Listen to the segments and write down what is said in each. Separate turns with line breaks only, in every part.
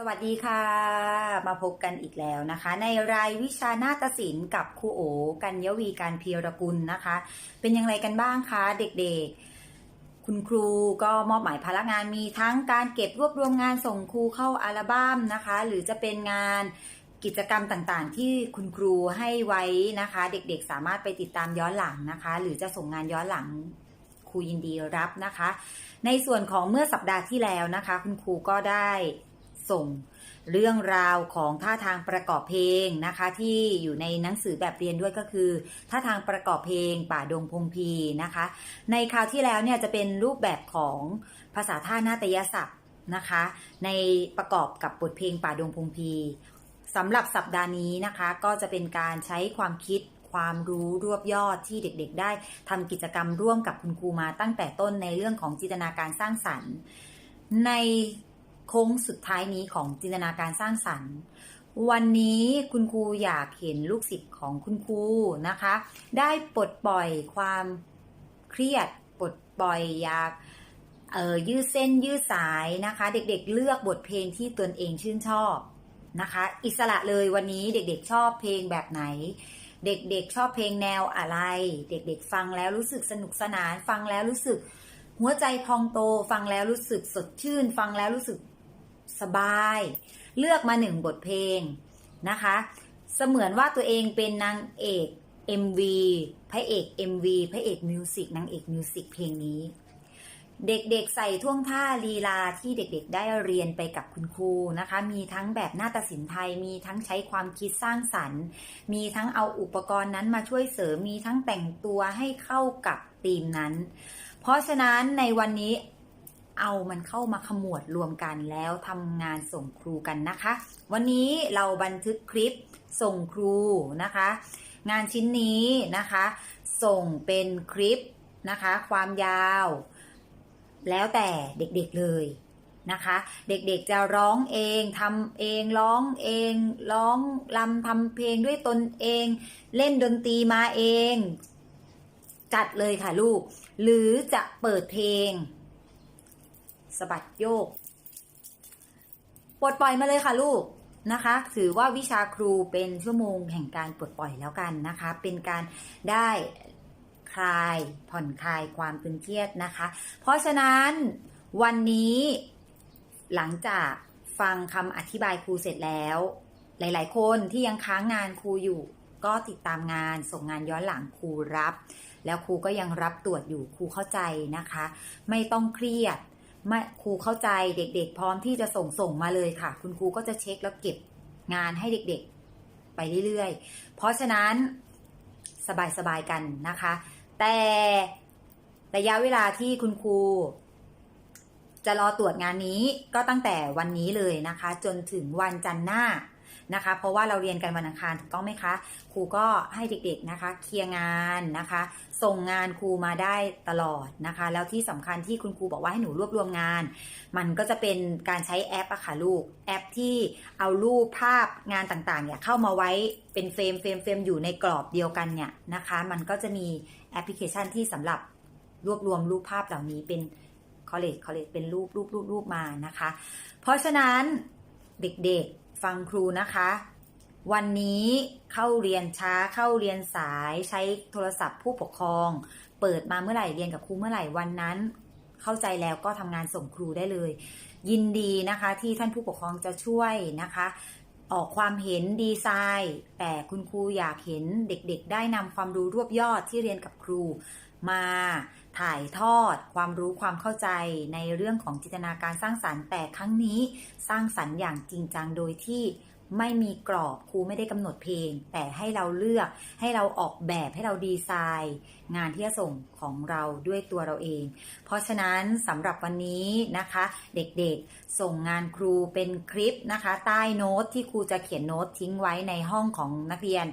สวัสดีค่ะ มาพบกันอีกแล้วนะคะ ในรายวิชานาฏศิลป์กับครูโอกัญญวีการเพียรกุลนะคะ เป็นอย่างไรกันบ้างคะเด็กๆ คุณครูก็มอบหมายภาระงานมีทั้งการเก็บรวบรวมงานส่งครูเข้าอัลบั้มนะคะ หรือจะเป็นงานกิจกรรมต่างๆ ที่คุณครูให้ไว้นะคะ เด็กๆ สามารถไปติดตามย้อนหลังนะคะ หรือจะส่งงานย้อนหลังครูยินดีรับนะคะ ในส่วนของเมื่อสัปดาห์ที่แล้วนะคะ คุณครูก็ได้ ส่งเรื่องราวของท่าทางประกอบเพลงนะคะ ที่อยู่ในหนังสือแบบเรียนด้วยก็คือท่าทางประกอบเพลงป่าดงพงพีนะคะ ในคราวที่แล้วเนี่ยจะเป็นรูปแบบของภาษาท่านาฏยศัพท์นะคะ ในประกอบกับบทเพลงป่าดงพงพีสำหรับสัปดาห์นี้นะคะ ก็จะเป็นการใช้ความคิดความรู้รวบยอดที่เด็กๆ ได้ทำกิจกรรมร่วมกับคุณครูมาตั้งแต่ต้นในเรื่องของจินตนาการสร้างสรรค์ ใน โค้งสุดท้ายนี้ของจินตนาการสร้างสรรค์ วันนี้คุณครูอยากเห็นลูกศิษย์ของคุณครูนะคะ ได้ปลดปล่อยความเครียดปลดปล่อยอยากเออยืดเส้นยืดสายนะคะ เด็กๆ เลือกบทเพลงที่ตนเองชื่นชอบนะคะ อิสระเลยวันนี้เด็กๆชอบเพลงแบบไหน เด็กๆชอบเพลงแนวอะไร เด็กๆ ฟังแล้วรู้สึกสนุกสนาน ฟังแล้วรู้สึก หัวใจพองโต ฟังแล้วรู้สึกสดชื่น ฟังแล้วรู้สึก สบาย เลือกมาหนึ่งบทเพลงนะคะ เสมือนว่าตัวเองเป็นนางเอก MV พระเอก MV พระเอกมิวสิกนางเอกมิวสิกเพลงนี้ เด็กๆใส่ท่วงท่าลีลาที่เด็กๆได้เรียนไปกับคุณครูนะคะ มีทั้งแบบหน้าฏศิลป์ไทย มีทั้งใช้ความคิดสร้างสรรค์ มีทั้งเอาอุปกรณ์นั้นมาช่วยเสริม มีทั้งแต่งตัวให้เข้ากับธีมนั้น เพราะฉะนั้นในวันนี้ เอามันเข้ามาขมวดรวมกันแล้วทำงานส่งครูกันนะคะ วันนี้เราบันทึกคลิปส่งครูนะคะ งานชิ้นนี้นะคะ ส่งเป็นคลิปนะคะ ความยาว แล้วแต่เด็กๆเลยนะคะ เด็กๆจะร้องเองทำเองร้องเองร้องลำทำเพลงด้วยตนเอง เล่นดนตรีมาเอง จัดเลยค่ะลูก หรือจะเปิดเพลง สะบัดโยกปลดปล่อยมาเลยค่ะลูกนะคะ ถือว่าวิชาครูเป็นชั่วโมงแห่งการปลดปล่อยแล้วกันนะคะ เป็นการได้คลายผ่อนคลายความตึงเครียดนะคะ เพราะฉะนั้นวันนี้หลังจากฟังคำอธิบายครูเสร็จแล้ว หลาย ๆ คนที่ยังค้างงานครูอยู่ ก็ติดตามงานส่งงานย้อนหลังครูรับ แล้วครูก็ยังรับตรวจอยู่ครูเข้าใจนะคะ ไม่ต้องเครียด ไม่ครูเข้าใจเด็กๆ พร้อมที่จะส่งส่งมาเลยค่ะ คุณครูก็จะเช็คแล้วเก็บงานให้เด็กๆ ไปเรื่อยๆ เพราะฉะนั้นสบายๆกันนะคะ แต่ระยะเวลาที่คุณครูจะรอตรวจงานนี้ก็ตั้งแต่วันนี้เลยนะคะ จนถึงวันจันทร์หน้า นะคะ เพราะว่าเราเรียนกันวันอังคารถูกต้องไหมคะ ครูก็ให้เด็กๆนะคะ เคลียร์งานนะคะ ส่งงานครูมาได้ตลอดนะคะ แล้วที่สำคัญที่คุณครูบอกว่าให้หนูรวบรวมงาน มันก็จะเป็นการใช้แอปอะค่ะลูก แอปที่เอารูปภาพงานต่างๆเนี่ยเข้ามาไว้เป็นเฟรมเฟรมเฟรมอยู่ในกรอบเดียวกันเนี่ยนะคะ มันก็จะมีแอปพลิเคชันที่สำหรับรวบรวมรูปภาพเหล่านี้เป็นคอลเลจคอลเลจเป็นรูปรูปรูปรูปมานะคะ เพราะฉะนั้นเด็กๆ ฟังครูนะคะ วันนี้เข้าเรียนช้าเข้าเรียนสายใช้โทรศัพท์ผู้ปกครอง เปิดมาเมื่อไหร่เรียนกับครูเมื่อไหร่วันนั้น เข้าใจแล้วก็ทำงานส่งครูได้เลย ยินดีนะคะที่ท่านผู้ปกครองจะช่วยนะคะออกความเห็นดีไซน์ แต่คุณครูอยากเห็นเด็กๆ ได้นำความรู้รวบยอดที่เรียนกับครู มา ถ่ายทอดความรู้ความเข้าใจในเรื่องของจินตนาการสร้างสรรค์แต่ครั้งนี้สร้างสรรค์อย่างจริงจังโดยที่ไม่มีกรอบครูไม่ได้กำหนดเพลง แต่ให้เราเลือกให้เราออกแบบให้เราดีไซน์ งานที่จะส่งของเราด้วยตัวเราเอง เพราะฉะนั้นสำหรับวันนี้นะคะ เด็กๆส่งงานครูเป็นคลิปนะคะ ใต้โน้ตที่ครูจะเขียนโน้ตทิ้งไว้ในห้องของนักเรียน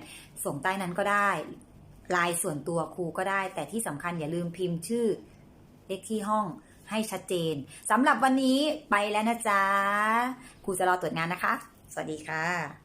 ส่งใต้นั้นก็ได้ ลายส่วนตัวครูก็ได้ แต่ที่สำคัญอย่าลืมพิมพ์ชื่อ เลขที่ห้องให้ชัดเจนสำหรับวันนี้ไปแล้วนะจ๊ะครูจะรอตรวจงานนะคะ สวัสดีค่ะ